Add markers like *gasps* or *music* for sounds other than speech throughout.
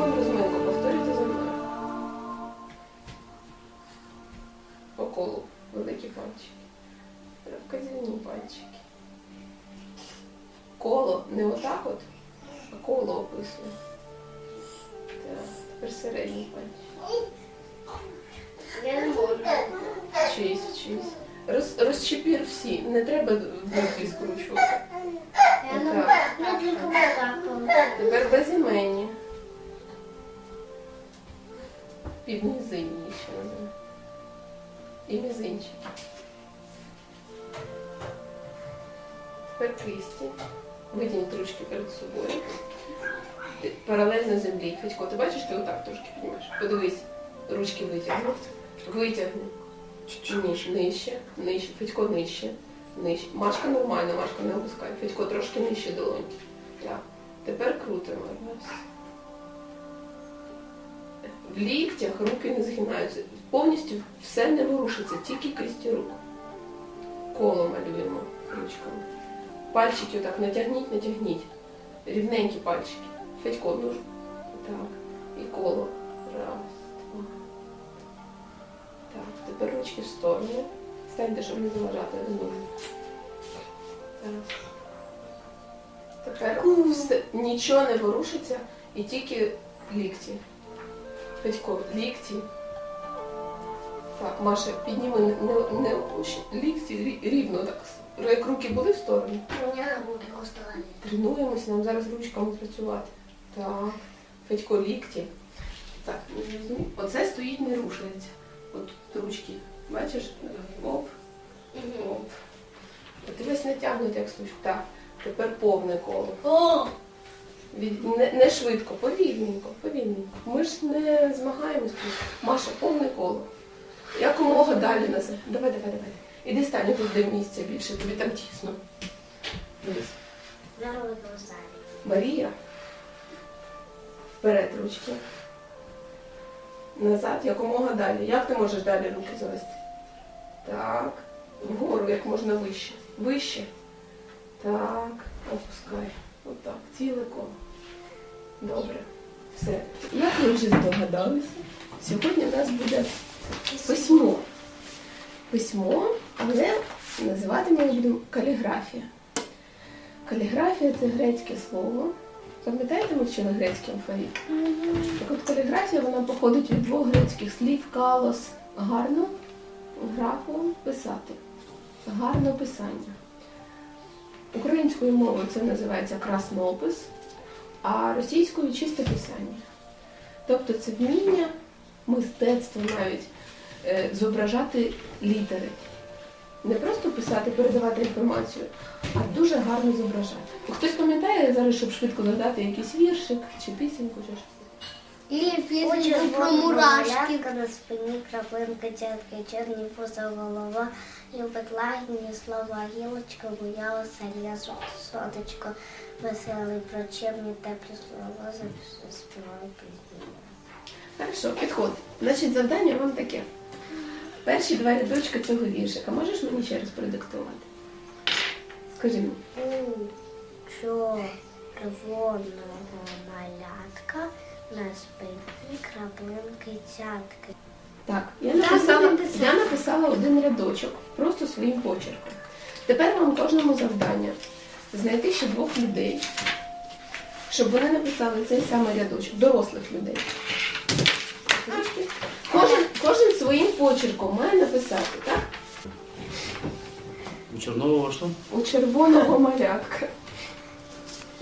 Робимо розминку, повторюйте за мною. По колу великі пальчики. Вказівні пальчики. Коло не отак от, а коло описує. Так, тепер середній пальчик. Я не можу. Вчись, вчись. Роз, розчепір всі, не треба Підмізинні ще називаємо. І мізинчики. Тепер кисті. Витягніть ручки перед собою. Паралельно землі. Федько, ти бачиш, ти отак трошки піднімаєш. Подивись, ручки витягни. Витягни. Ніж, нижче, нижче. Федько нижче. Нижче. Машка нормально, Машка не опускай. Федько трошки нижче долоньки. Так. Тепер крутимо. Раз. В ліктях руки не згинаються. Повністю все не ворушиться, тільки кисті рук. Коло малюємо ручками. Пальчики отак натягніть, натягніть. Рівненькі пальчики. Федько, ну. Так. І коло. Раз, два. Так, тепер ручки в сторону. Станьте, щоб не заважати. Так. Тепер все, нічого не ворушиться і тільки лікті. Федько, лікті. Так, Маша, підніми не, не, не опущ- лікті рівно так. Як руки були в сторону. У мене руки костали. Тренуємося, нам зараз ручками працювати. Так. Федько, лікті. Так. Оце стоїть, не рушується. От тут ручки. Бачиш? Оп, оп. Ти весь натягнутий, як сучка. Так. Тепер повне коло. О! Не, не швидко, повільненько, повільненько. Ми ж не змагаємось. Маша, повне коло. Якомога далі назад. Давай, давай, давай. Іди стань тут, де місця більше, тобі там тісно. Дивись. Марія. Вперед ручки. Назад, якомога далі. Як ти можеш далі руки завести? Так. Вгору як можна вище. Вище. Так. Опускай. Отак. Ціле коло. Добре. Все. Як ви вже здогадалися, сьогодні у нас буде письмо. Письмо, але називати ми будемо каліграфія. Каліграфія це грецьке слово. Пам'ятаєте, ми вчили грецький алфавіт? Так от каліграфія вона походить від двох грецьких слів калос гарно, графо писати. Гарне писання. Українською мовою це називається краснопис, а російською чисте писання. Тобто це вміння, мистецтво навіть е, зображати літери. Не просто писати, передавати інформацію, а дуже гарно зображати. Хтось пам'ятає зараз, щоб швидко додати якийсь віршик чи пісеньку, чи щось? Или пісню про мурашки. На спині краплинка тятка, чорні пуза голова, любить лагідні слова, гілочка боялася лісу, соточко, веселий, прочебні, теплі слова, заспівали пісні. Хорошо, підходить. Значить, завдання вам таке. Перші два рядочки цього віршика. Можеш мені ще раз продиктувати? Скажи мені. У червоного малятка на спині краплинки цятки. Так, я написала, я написала один рядочок, просто своїм почерком. Тепер вам кожному завдання знайти ще двох людей, щоб вони написали цей самий рядочок, дорослих людей. Кожен, кожен своїм почерком має написати, так? У Чернового что? У червоного малятка.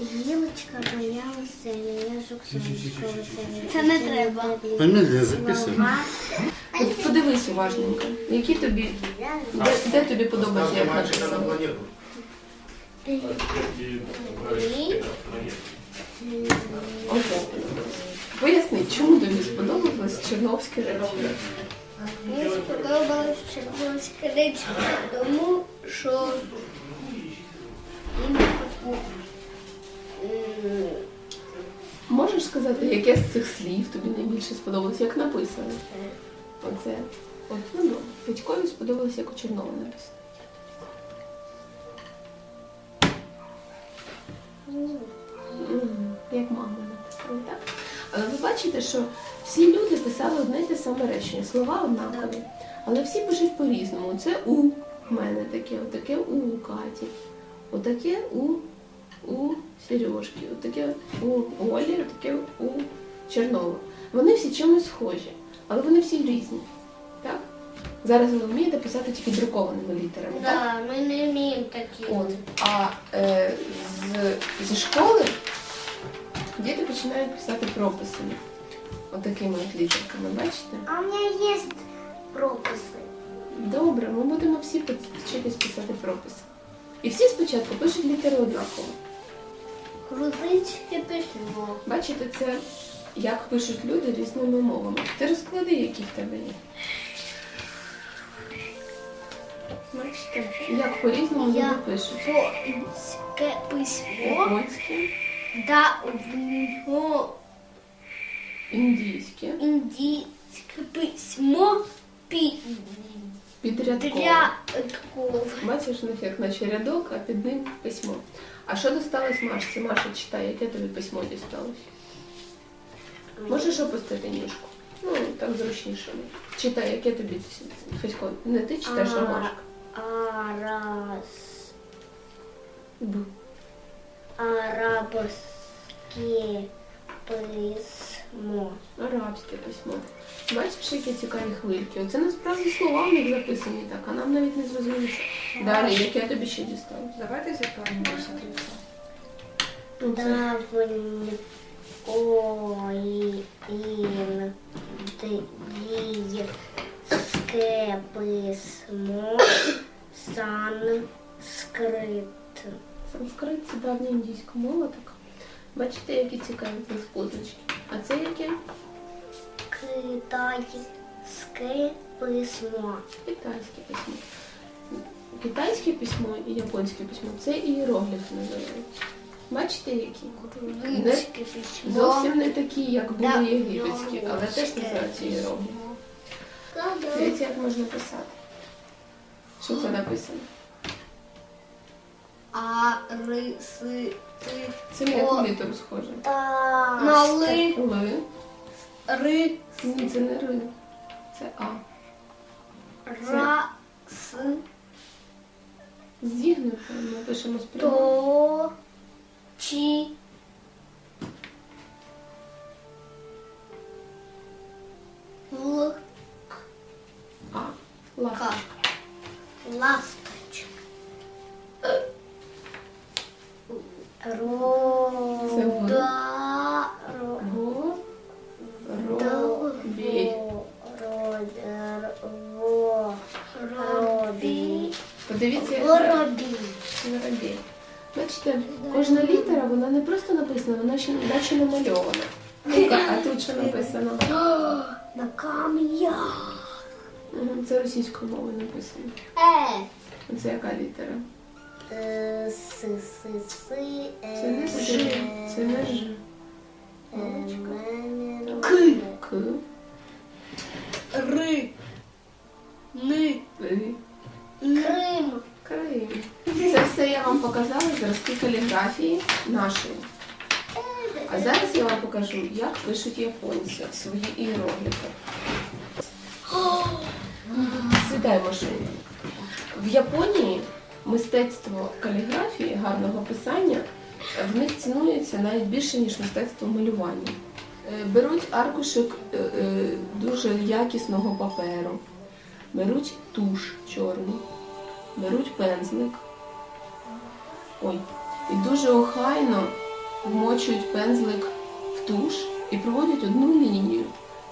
Гілочка боялася, ліжок сонечко веселий. Це не треба. От подивись уважненько, які тобі, де, де тобі подобається, як написано. Поясни, чому тобі сподобалось Черновське речення? Мені сподобалось червонська річ, тому що Можеш сказати, яке з цих слів тобі найбільше сподобалось, як написано? Оце. От воно. Петькові сподобалось, як у Чернова написано. Як мама написала, так? Але ви бачите, що всі люди писали одне й те саме речення, слова однакові. Але всі пишуть по-різному. Це у мене таке, отаке у у Каті, отаке у, у Сережки, отаке у Олі, отаке у Чернова. Вони всі чимось схожі, але вони всі різні. Так? Зараз ви вмієте писати тільки друкованими літерами. так? Да, ми не вміємо такі. От. А е, з, зі школи діти починають писати прописами. Отакими от літерками, бачите? А у мене є прописи. Добре, ми будемо всі вчитись писати прописи. І всі спочатку пишуть літери однаково. Грузинське письмо. Бачите, це як пишуть люди різними мовами. Ти розклади, які в тебе є. Як по-різному люди пишуть. Польське письмо. Японське, Да, в нього індійське, індійське письмо під підрядкове. рядков. Бачиш, у них як наче рядок, а під ним письмо. А що досталось Машці? Маша читає, яке тобі письмо дісталось? Можеш опустити ніжку? Ну, так зручніше. Читай, яке тобі Федько, не ти читаєш, а Машка. Арас. Б. Арабське письмо. Арабське письмо. Бачиш, які цікаві хвильки. Оце насправді слова в них записані так, а нам навіть не зрозуміло. що. Далі, яке тобі ще дісталось? Давайте зіркаємо. Ну, ой ін письмо санскрит. санскрит, це давня індійська мова така. Бачите, які цікаві них. А це яке? Китайське письмо. Китайське письмо. Китайське письмо і японське письмо це ієрогліфи називаються. Бачите, які? Письмо. Зовсім не такі, як були єгипетські, але теж називаються ієрогліфи. письмо. Дивіться, як можна писати. Що це написано? А ри си ти Це на яку літеру схоже? на ли Ли. ри Ні, це не ри. Це А. ра с Зігнуто. Ми пишемо спряму. то чи л А. Ла. Наче намальована. Ну-ка, а тут що написано? *gasps* На кам'ях. Це російською мовою написано. Е. Це яка літера? Е, Си, си, си. е, Це не Ж. Це не Ж. К. К. Ри. Ни. Ли. Крим. Крим. Це все я вам показала зразки каліграфії нашої. А зараз я вам покажу, як пишуть японці свої іерогліфи. Сідай машину. В Японії мистецтво каліграфії, гарного писання, в них цінується навіть більше, ніж мистецтво малювання. Е, Беруть аркушик е, е, дуже якісного паперу, беруть туш чорну, беруть пензлик. Ой, і дуже охайно вмочують пензлик в туш і проводять одну лінію,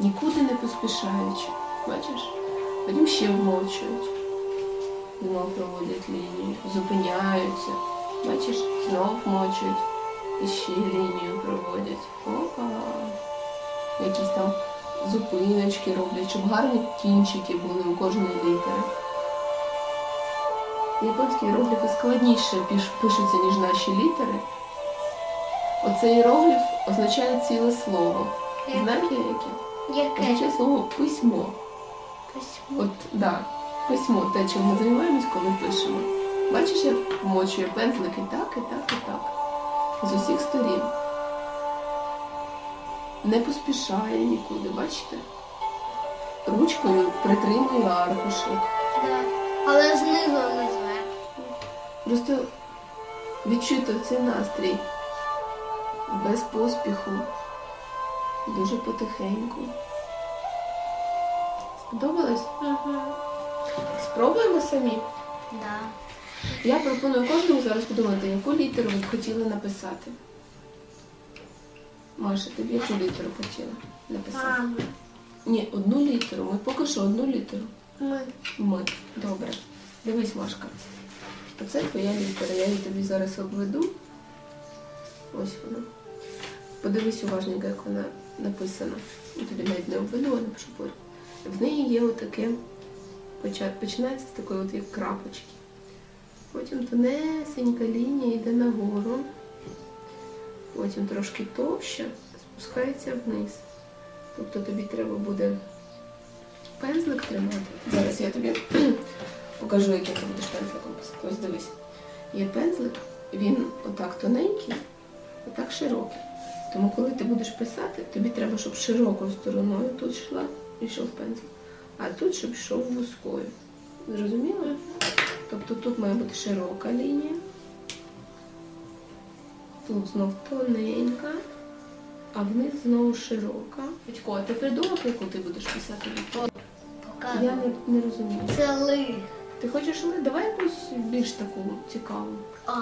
нікуди не поспішаючи. Бачиш? Потім ще вмочують. Знову проводять лінію, зупиняються. Бачиш, знову вмочують. І ще лінію проводять. Опа! Якісь там зупиночки роблять, щоб гарні кінчики були у кожної літери. Японські іерогліфи складніше пишуться, ніж наші літери. Оцей іерогліф означає ціле слово. Знаєте яке? Яке? Означає слово письмо. Письмо. От, да, письмо, те, чим ми займаємось, коли пишемо. Бачиш, як вмочує пензлик і так, і так, і так. З усіх сторін. не поспішає нікуди, бачите? Ручкою притримує аркушик. Да. Але знизу не зверху. Просто відчуйте цей настрій. Без поспіху. Дуже потихеньку. Сподобалось? Угу. Спробуємо самі. Да. Я пропоную кожному зараз подумати, яку літеру ви б хотіли написати. Маша, ти б яку літеру хотіла написати? Мама. Ні, одну літеру. Ми поки що одну літеру. Ми. Ми. Добре. Дивись, Машка. Оце твоя літера. Я її тобі зараз обведу. Ось вона. Подивись уважненько, як вона написана. Тобі навіть не обведу, а. В неї є отаке. Починається з такої от як крапочки. Потім тонесенька лінія йде нагору. Потім трошки товща, спускається вниз. Тобто тобі треба буде пензлик тримати. Зараз я тобі *clears throat* покажу, яким ти будеш пензликом писати. Ось дивись. Є пензлик, він отак тоненький, отак широкий. Тому коли ти будеш писати, тобі треба, щоб широкою стороною тут йшла, йшов пензлик, а тут, щоб йшов вузькою. Зрозуміло? Тобто тут має бути широка лінія. Тут знов тоненька, а вниз знову широка. Батько, а ти придумав, яку ти будеш писати? Я не, не розумію. Це ли. Ти хочеш ли? Давай якусь більш таку цікаву. А.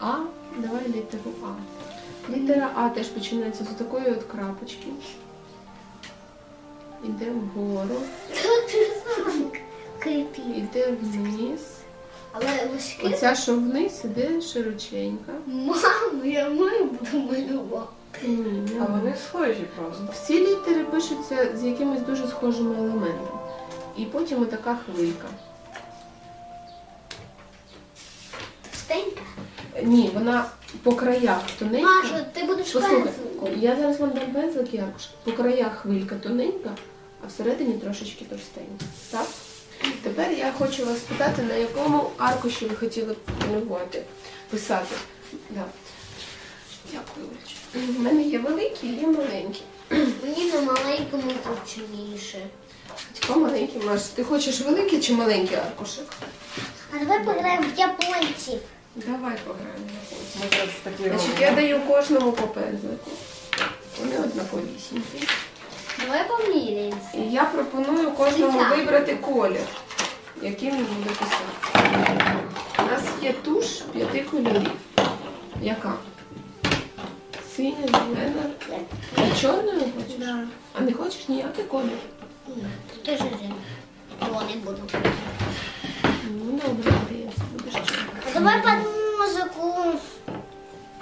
А, давай літеру А. Літера А теж починається з такої от крапочки. Іде вгору, іде вниз. Але вузьки. Оця, що вниз, іде широченька. Мама, я маю буду малювати. Ні, А вони схожі просто. Всі літери пишуться з якимись дуже схожими елементами. І потім отака хвилька. Ні, вона по краях тоненька. Маша, ти будеш Послухай, пензликом. я зараз вам дам пензлик і аркуш. По краях хвилька тоненька, а всередині трошечки товстенька. Так? Тепер я хочу вас спитати, на якому аркуші ви хотіли б малювати, писати. Да. Дякую, Олечка. У мене є великі, є маленькі. Мені на маленькому зручніше. Батько маленький, Маш. Ти хочеш великий чи маленький аркушик? А давай пограємо в японців. Давай пограємо. на. Ми зараз такі Значить, робимо. я даю кожному по пензлику. Вони однаковісінькі. Давай поміряємося. І я пропоную кожному Десятку. вибрати колір, яким він буде писати. У нас є туш п'яти кольорів. Яка? Синя, зелена. А чорною хочеш? А не хочеш ніякий колір? Ні, ти ж не буду. Ну добре, Марія, будеш. А давай під музику.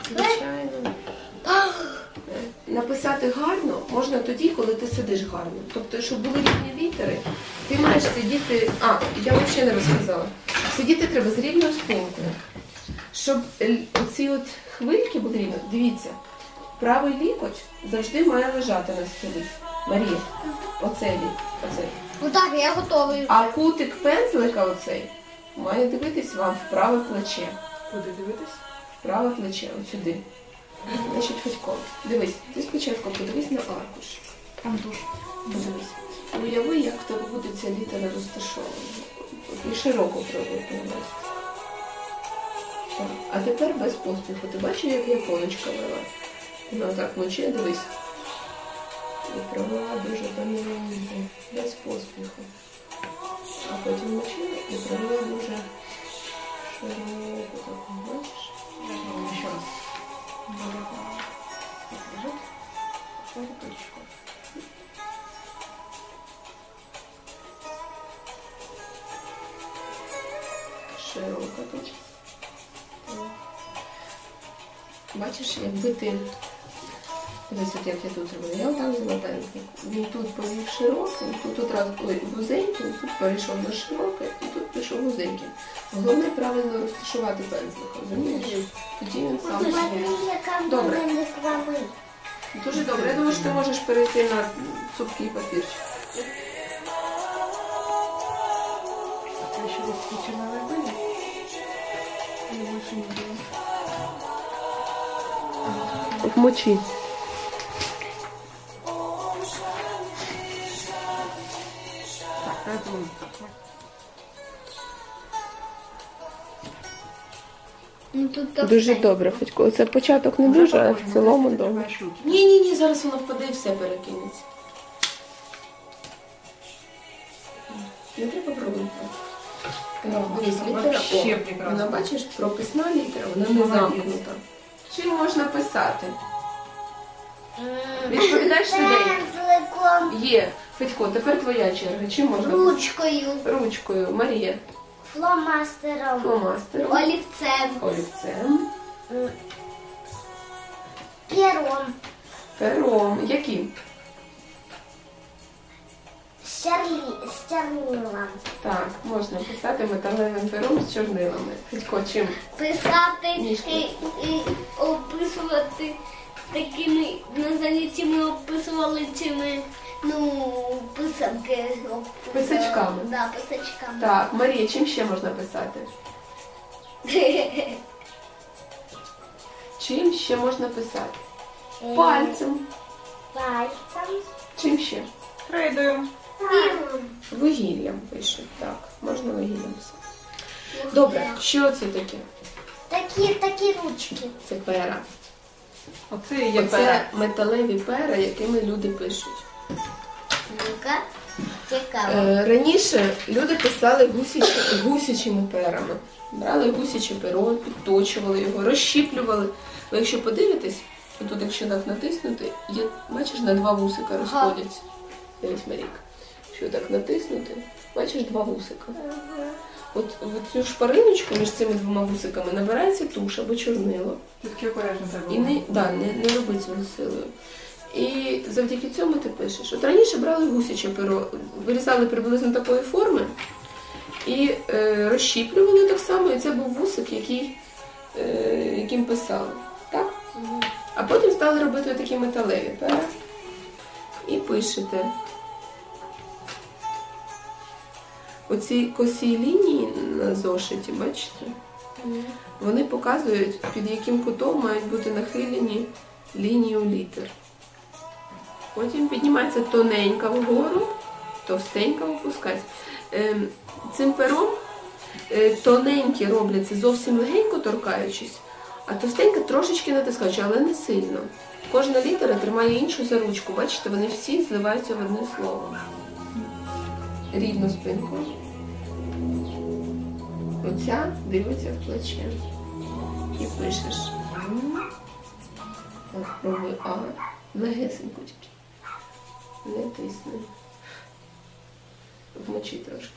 Звичайно. Написати гарно можна тоді, коли ти сидиш гарно. Тобто, щоб були рівні літери, ти маєш сидіти. А, я взагалі не розказала. Сидіти треба з рівною спинкою. Щоб оці от хвильки були рівні. Дивіться, правий лікоть завжди має лежати на столі. Марія, оцей лік, оцей. Ну так, я готовий. А кутик пензлика оцей має дивитись вам в праве плече. Куди дивитись? Праве плече, от сюди. Значить, Федько, дивись, ти спочатку подивись на аркуш. Там туш. Подивись. Уяви, як в тебе буде ця літера розташована. І широко пробуй провести. Так. А тепер без поспіху. Ти бачив, як японочка вела? Вона так моче, дивись. І провела дуже тоненько, без поспіху. А потім мочила і провела дуже широко. Так, бачиш? Ще раз. Широко. Широко тут. Так. Бачиш, якби ти. Дивись, от як я тут зробила. Я отак взяла пензлик. Він тут повів широкий, тут одразу ой, вузенький, тут перейшов на широке і тут пішов вузенький. Головне правильно розташувати пензлик, розумієш? Тоді він сам. Яка Добре. Дуже добре. Я думаю, що ти можеш перейти на цупкий папірчик. Це ще не? Вмочи. Тут Дуже добре, Федько. Це початок не дуже, а в цілому добре. Ні, ні, ні, зараз воно впаде і все перекинеться. Не треба пробувати. Дивись, літера О. Вона, бачиш, прописна літера, вона не замкнута. Чим можна писати? Відповідаєш швиденько. Пензликом, Є. Федько, тепер твоя черга. Чим можна? ручкою, Ручкою. Марія. Фломастером, Фломастером. олівцем, Олівцем. пером, Пером. Яким? щарлі, щарнилом. Так, можна писати металевим пером з чорнилами. Федько, чим? Писати Ніжки. і, і описувати такими на занятті ми описували цими ну писанки. описували. Писачками. Да, писачками. Так, Марія, чим ще можна писати? Чим ще можна писати? Пальцем. Пальцем. Чим ще? Крейдою. Вугіллям пишуть. Так, можна вугіллям писати. Добре, що це таке? Такі, такі ручки. Це пера. Оце і є Це пера. металеві пера, якими люди пишуть. Ну-ка, цікаво. Е, Раніше люди писали гусячі, гусячими перами. Брали гусяче перо, підточували його, розщіплювали. Ви якщо подивитесь, тут якщо так натиснути, є, бачиш, на два вусика розходяться. Дивись, Марік. Якщо так натиснути, бачиш два вусика. От в цю шпариночку між цими двома вусиками набирається туш або чорнило. Тільки обережно треба. І не, да, не, не роби цього силою. І завдяки цьому ти пишеш. От раніше брали гусяче перо, вирізали приблизно такої форми і е, розщіплювали так само, і це був вусик, який, е, яким писали. Так? А потім стали робити такі металеві пера. І пишете. Оці косі лінії на зошиті, бачите? Вони показують, під яким кутом мають бути нахилені лінії у літер. Потім піднімається тоненька вгору, товстенька опускається. Ем, Цим пером е, тоненькі робляться зовсім легенько торкаючись, а товстенька трошечки натискаючи, але не сильно. Кожна літера тримає іншу за ручку. Бачите, вони всі зливаються в одне слово. Рівну спинку. Оця дивиться в плече. І пишеш. Так, пробуй А. Легесенько тільки. Не тисни. Вмочи трошки.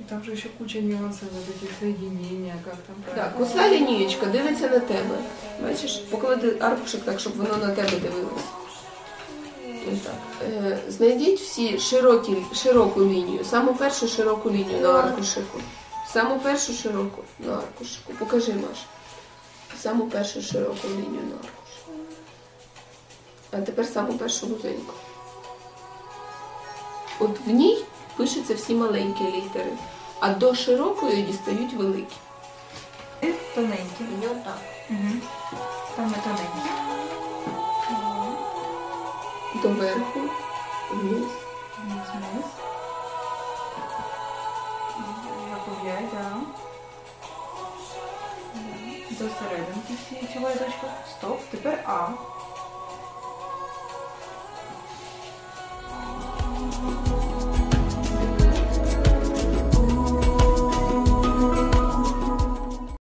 І там же ще куча нюансів, вот эти соединения, как там Так, правильно. коса лінієчка дивиться на тебе. Бачиш, поклади аркушик так, щоб воно на тебе дивилось. Так. Е, знайдіть всі широкі, широку лінію, саму першу широку лінію на аркушику. Саму першу широку на аркушику. Покажи, Маш. Саму першу широку лінію на аркушику. А тепер саму першу вузеньку. От в ній пишуться всі маленькі літери, а до широкої дістають великі. Ти Тоненькі. Ну так. Угу. Там не тоненькі. Доверху, вниз. Вниз, вниз. Закругляй, да. До серединки всі точку. Стоп. Тепер А.